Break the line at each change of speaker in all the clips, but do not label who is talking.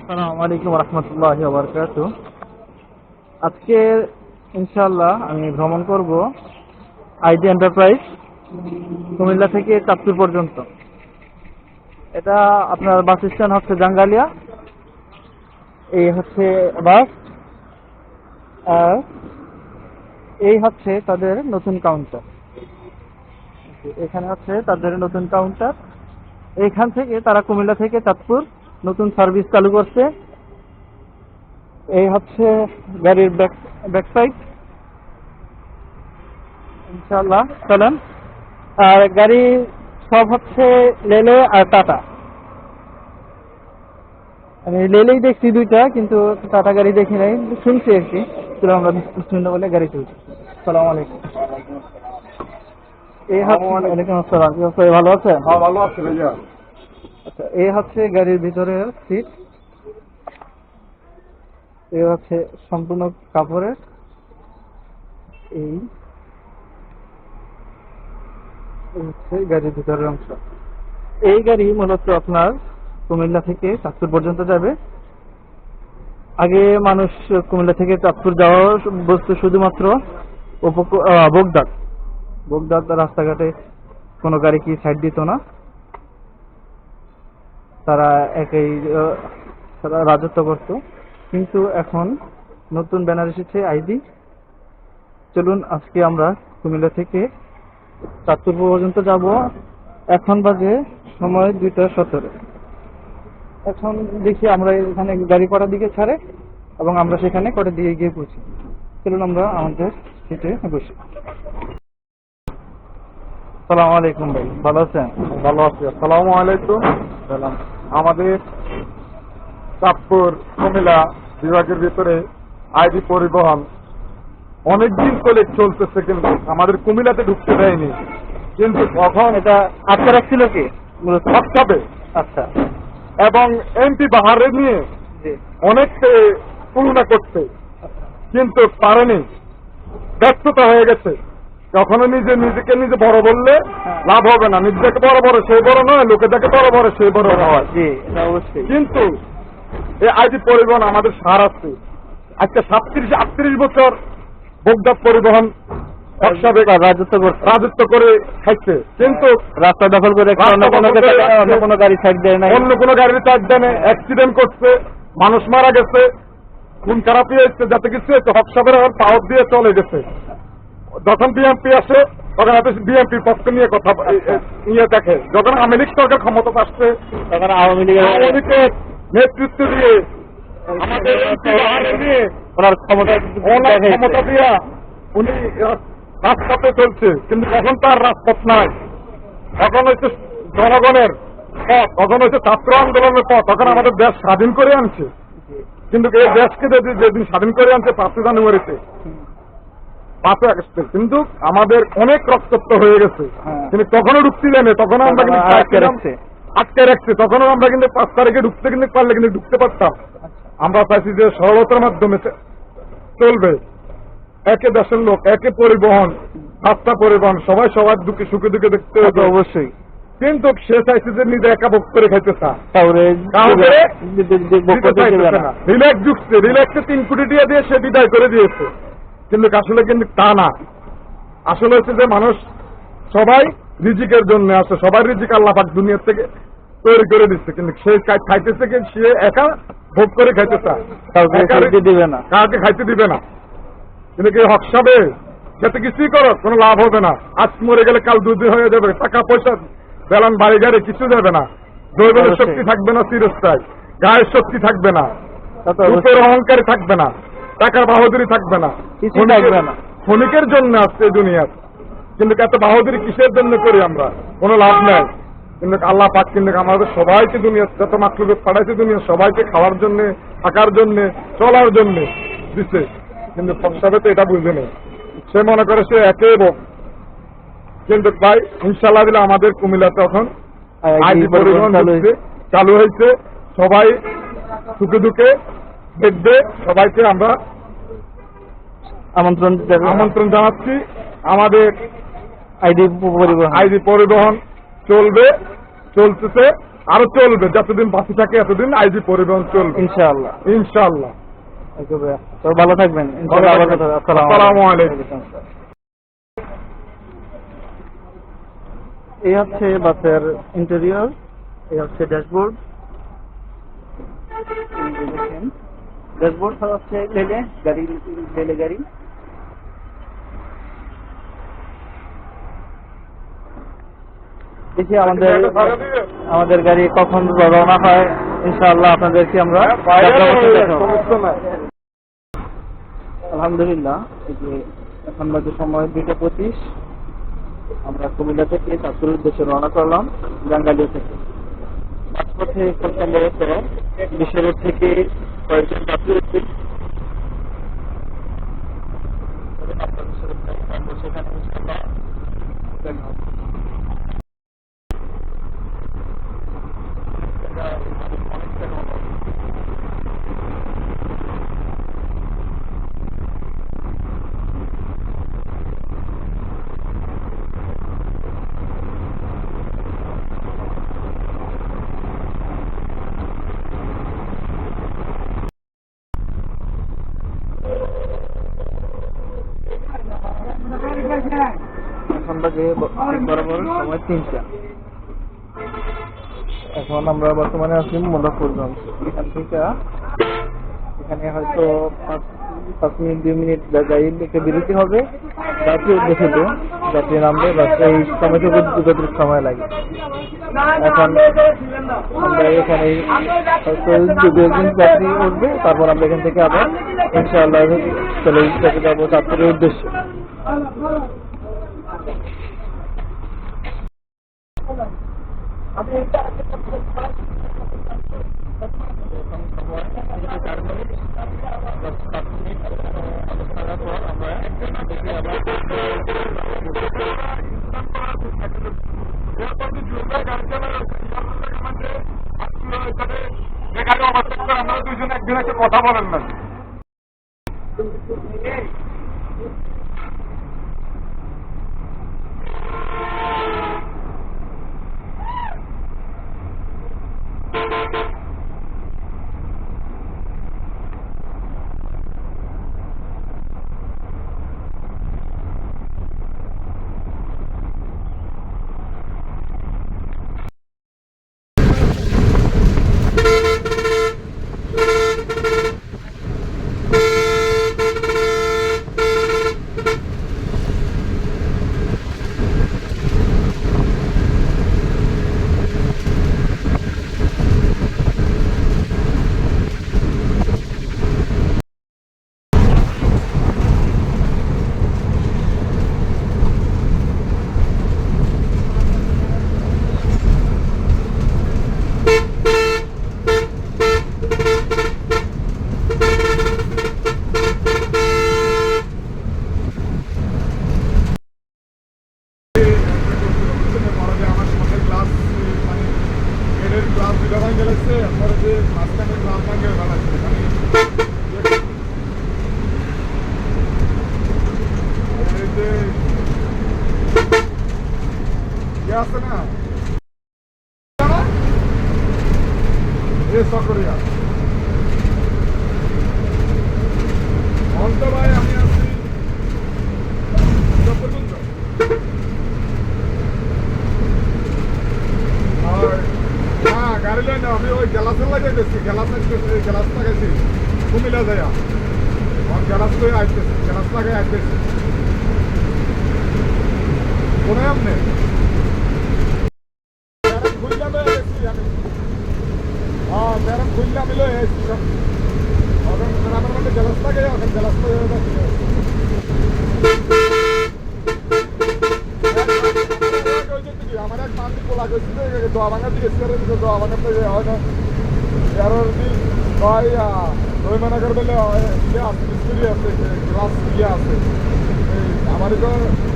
আসসালামু আলাইকুম রহমতুল্লাহ বরকাত আজকে ইনশাল্লাহ আমি ভ্রমণ করব আইডি এন্টারপ্রাইজ কুমিল্লা থেকে চাঁদপুর পর্যন্ত। এটা আপনার বাস স্ট্যান্ড হচ্ছে জাঙ্গালিয়া। এই হচ্ছে বাস আর এই হচ্ছে তাদের নতুন কাউন্টার এখানে হচ্ছে তাদের নতুন কাউন্টার এইখান থেকে তারা কুমিল্লা থেকে চাঁদপুর নতুন সার্ভিস চালু করছে। এই হচ্ছে গাড়ির ব্যাক ব্যাক সাইড। ইনশাল্লাহ চলেন। আর গাড়ি সব হচ্ছে লেলে আর টাটা। আমি লেলেই দেখছি দুইটা কিন্তু টাটা গাড়ি দেখি নাই। শুনছি আর কি চলো আমরা শুনতে বলে গাড়ি চলছি। সালাম আলাইকুম। এই ওয়ালাইকুম আসসালাম। ভালো আছে
হ্যাঁ ভালো আছে ভাইয়া।
আচ্ছা এই হচ্ছে গাড়ির ভিতরের সিট এই হচ্ছে সম্পূর্ণ কাপড়ের এই হচ্ছে গাড়ির ভিতরের অংশ। এই গাড়ি মূলত আপনার কুমিল্লা থেকে চাঁদপুর পর্যন্ত যাবে। আগে মানুষ কুমিল্লা থেকে চাঁদপুর যাওয়ার বস্তু শুধুমাত্র বগদাদ। বগদাদ রাস্তাঘাটে কোনো গাড়ি কি সাইড দিত না। তারা একই রাজত্ব করত। কিন্তু এখন নতুন ব্যানার এসেছে আইডি। চলুন আজকে আমরা কুমিল্লা থেকে চাঁদপুর পর্যন্ত যাব। এখন বাজে সময় দুইটা সতেরো। এখন দেখি আমরা এখানে গাড়ি কটার দিকে ছাড়ে এবং আমরা সেখানে কটার দিকে গিয়ে পৌঁছি। চলুন আমরা আমাদের সিটে বসি। সালাম আলাইকুম ভাই ভালো আছেন?
ভালো আছি। আসসালামু আলাইকুম।
সালাম
আমাদের চাঁদপুর কুমিল্লা বিভাগের ভিতরে আইডি পরিবহন অনেকদিন করে চলতেছে কিন্তু আমাদের কুমিলাতে ঢুকতে দেয়নি। কিন্তু কখন
এটা আটকে রাখছিল কি?
সবটাবে
আচ্ছা।
এবং এমপি বাহারে নিয়ে অনেক তুলনা করতে কিন্তু পারেনি। ব্যস্ততা হয়ে গেছে। কখনো নিজে নিজেকে নিজে বড় বললে
হ্যাঁ।
লাভ হবে না। নিজেকে বড় বড় সেই বড় নয় লোকে দেখে বড় বড় সেই বড় হয়।
অবশ্যই।
কিন্তু এই আইডি পরিবহন আমাদের সার আছে। আজকে সাতত্রিশ আটত্রিশ বছর বগদাদ পরিবহন
রাজত্ব
রাজত্ব করে খাইছে। কিন্তু
রাস্তা দখল করে অন্য কোনো গাড়ি- অন্য কোনো গাড়ি সাইড দেয় নাই।
অন্য কোনো গাড়ির চার জানে অ্যাক্সিডেন্ট করছে মানুষ মারা গেছে খুন খারাপি হয়েছে যাতে কিছু হয়েছে হকসাবের পাওয়ার দিয়ে চলে গেছে। যখন বিএমপি আসে তখন এত বিএমপির পক্ষ নিয়ে কথা নিয়ে দেখে যখন আওয়ামী লীগ সরকার ক্ষমতা আসছে
তখন আওয়ামী লীগের
আওয়ামী লীগের নেতৃত্ব দিয়ে আমাদের
ক্ষমতা
ক্ষমতা দিয়া উনি রাজপথে চলছে কিন্তু এখন তার রাজপথ নাই। এখন হচ্ছে জনগণের পথ তখন হচ্ছে ছাত্র আন্দোলনের পথ তখন আমাদের দেশ স্বাধীন করে আনছে। কিন্তু এই দেশকে যদি যেদিন স্বাধীন করে আনছে পাঁচই জানুয়ারিতে পাঁচই আগস্টে কিন্তু আমাদের অনেক রক্তপ্ত হয়ে গেছে।
হ্যাঁ।
কিন্তু তখনও ঢুকতে দেয়নি তখন আমরা কিন্তু
আটকে রাখছে।
তখনও আমরা কিন্তু পাঁচ তারিখে ঢুকতে কিন্তু পারলে কিন্তু ঢুকতে পারতাম। আমরা চাইছি যে সরলতার মাধ্যমে চলবে। একে দেশের লোক একে পরিবহন রাস্তা পরিবহন সবাই সবার দুঃখে সুখে দুঃখে দেখতে হবে।
অবশ্যই।
কিন্তু সে চাইছে যে নিজে একা ভোগ করে খাইতে। রিল্যাক্স ঢুকছে। রিল্যাক্সে তিন কোটি টাকা দিয়ে সে বিদায় করে দিয়েছে। কিন্তু আসলে কিন্তু তা না। আসলে হচ্ছে যে মানুষ সবাই রিজিকের জন্য আসে সবাই রিজিক আল্লাহ পাক দুনিয়ার থেকে তৈরি করে দিচ্ছে কিন্তু সে খাইতেছে কি সে একা ভোগ করে খাইতে চায়
কাউকে খাইতে দিবে না।
কাউকে খাইতে দিবে না। কিন্তু কি হকসাবে যাতে কিছুই করো কোনো লাভ হবে না। আজ মরে গেলে কাল দুধ হয়ে যাবে টাকা পয়সা বেলান বাড়ি গাড়ি কিছু যাবে না। দৈবের শক্তি থাকবে না চিরস্থায়। গায়ের শক্তি থাকবে না। রূপের। অহংকারী থাকবে না। টাকার বাহাদুরি থাকবে না। ক্ষণিকের-
থাকবে না।
ক্ষণিকের জন্য আসছে এই দুনিয়ার কিন্তু এত বাহাদুরি কিসের জন্য করি আমরা? কোনো লাভ নাই। কিন্তু আল্লাহ পাক কিন্তু আমাদের সবাইকে দুনিয়া যত মাতৃকে পাঠাইছে দুনিয়া সবাইকে খাওয়ার জন্য থাকার জন্য চলার জন্য দিচ্ছে কিন্তু ফসাবে তো এটা বুঝে নেই। সে মনে করে সে একে এবং কিন্তু ভাই ইনশাল্লাহ দিলে আমাদের কুমিল্লা তখন
চালু
হয়েছে। সবাই সুখে দুঃখে দেখবে সবাইকে আমরা
আমন্ত্রণ
আমন্ত্রণ জানাচ্ছি। আমাদের
আইডি পরিবহন।
আইডি পরিবহন চলবে চলতেছে আরও চলবে যতদিন বাঁচি থাকে এতদিন আইজি পরিবহন চলবে।
ইনশাআল্লাহ। তো ভালো থাকবেন। ইনশাআল্লাহ। আসসালামু
আলাইকুম।
আলাইকুম। এই হচ্ছে বাসের ইন্টেরিয়র এই হচ্ছে ড্যাশবোর্ড দেখেন। ড্যাশবোর্ড হচ্ছে লেলে গাড়ি লেলে গাড়ি। দেখি আমাদের আমাদের গাড়ি কখন রওনা হয় ইনশাআল্লাহ আপনাদেরকে আমরা দেখাবো। আলহামদুলিল্লাহ এই যে এখন বাজে সময় দুইটা পঁচিশ। আমরা কুমিল্লা থেকে চাঁদপুরের উদ্দেশ্যে রওনা করলাম গাঙ্গালিয়া থেকে। মাঝপথে সম্ভবত থেকে কয়েকজন যাত্রী এসেছে সেখানে ইনশাআল্লাহ দেখা হবে। এখন সময় এখন আমরা বর্তমানে আছি মোল্লাপুরগঞ্জ এখান থেকে এখানে হয়তো পাঁচ মিনিট, দুই মিনিট গাড়ি থেকে বিরতি হবে। যাত্রী উদ্দেশ্যে তো যাত্রী নামবে এই সময়টুকু যতটুকু সময় লাগে। এখন আমরা এখানে হয়তো দু একদিন যাত্রী উঠবে তারপর আমরা এখান থেকে আবার ইনশাআল্লাহ চলে যাব যাত্রীর উদ্দেশ্যে
আমরা দুইজন একদিন একটা কথা বলেন না গ্লাস দুটা ভাঙে গেছে পরে যে মাঝখানে গ্লাস ভাঙে ফেলাচ্ছে মানে এই যে ইয়ে আছে না আমি আছি চপ্পলগঞ্জ। আর না গাড়ি না আমি ওই গ্যালাসের লাগাইতেছি গ্যালাস গ্যালাস লাগাইছি কুমিল্লা যাইয়া আমার গ্যালাস লাগাই আইতেছি কোনে আপনি ব্যারাম খুললা লই আইছি আমি হ্যাঁ ব্যারাম খুললা আমি লই আইছি সব এখন আমার মধ্যে গ্যালাস লাগাই এখন গ্যালাস লই আইছি আমার এক পোলা গেছিল দোয়া ভাঙা দিয়ে এসে দোয়া ভাঙা তো হয় মনে ইয়ে আছে মিস্ত্রি আছে আছে আমার তো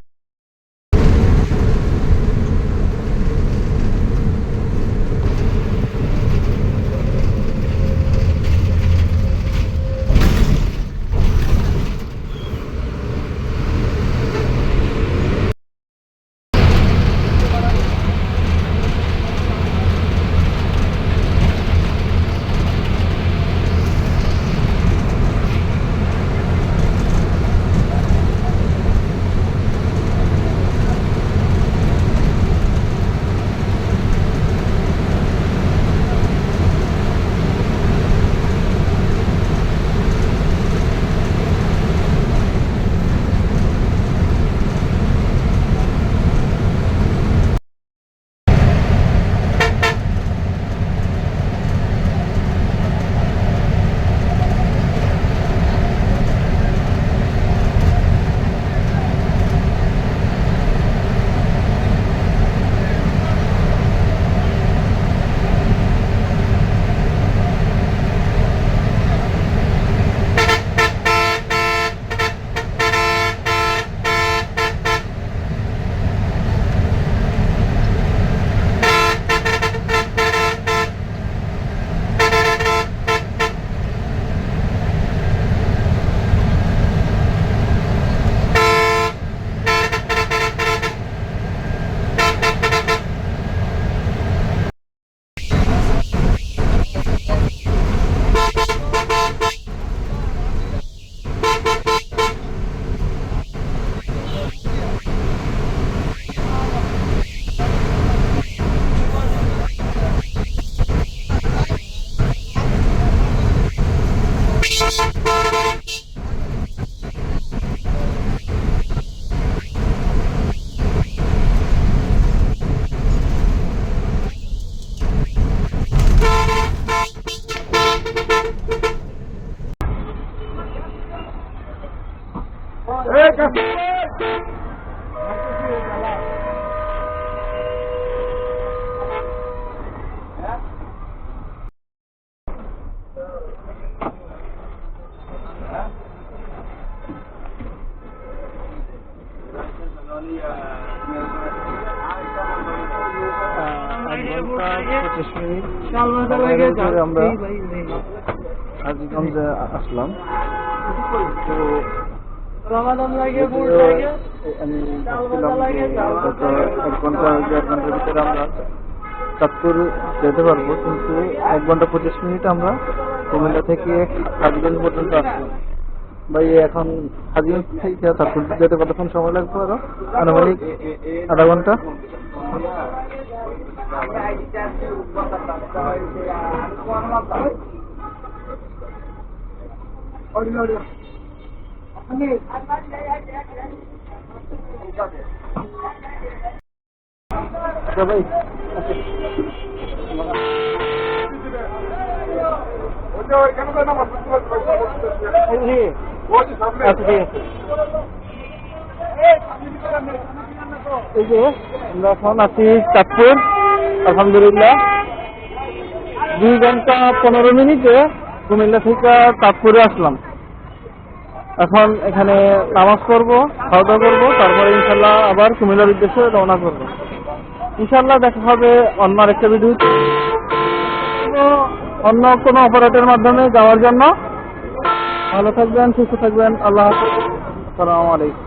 Thank you. আমরা আসলাম। তো আমি এক ঘণ্টা দেড় ঘণ্টার ভিতরে আমরা চাঁদপুর যেতে পারব কিন্তু এক ঘণ্টা পঁচিশ মিনিট আমরা কুমিল্লা থেকে হাজিগঞ্জ পর্যন্ত আসলাম। ভাই এখন হাজিগঞ্জ থেকে চাঁদপুর যেতে কতক্ষণ সময় লাগবে আরও? আনুমানিক আধা ঘণ্টা? আছে এই যে আমরা এখন আছি চাঁদপুর। আলহামদুলিল্লাহ। দুই ঘণ্টা পনেরো মিনিটে কুমিল্লা থেকে চাঁদপুরে আসলাম। এখন এখানে নামাজ পড়ব খাওয়া দাওয়া করব, তারপরে ইনশাল্লাহ আবার কুমিল্লার উদ্দেশ্যে রওনা করব। ইনশাল্লাহ দেখা হবে অন্য আরেকটা ভিডিও অন্য কোনো অপারেটের মাধ্যমে যাওয়ার জন্য। ভালো থাকবেন, সুস্থ থাকবেন, আল্লাহ হাফেজ। আসসালামু আলাইকুম।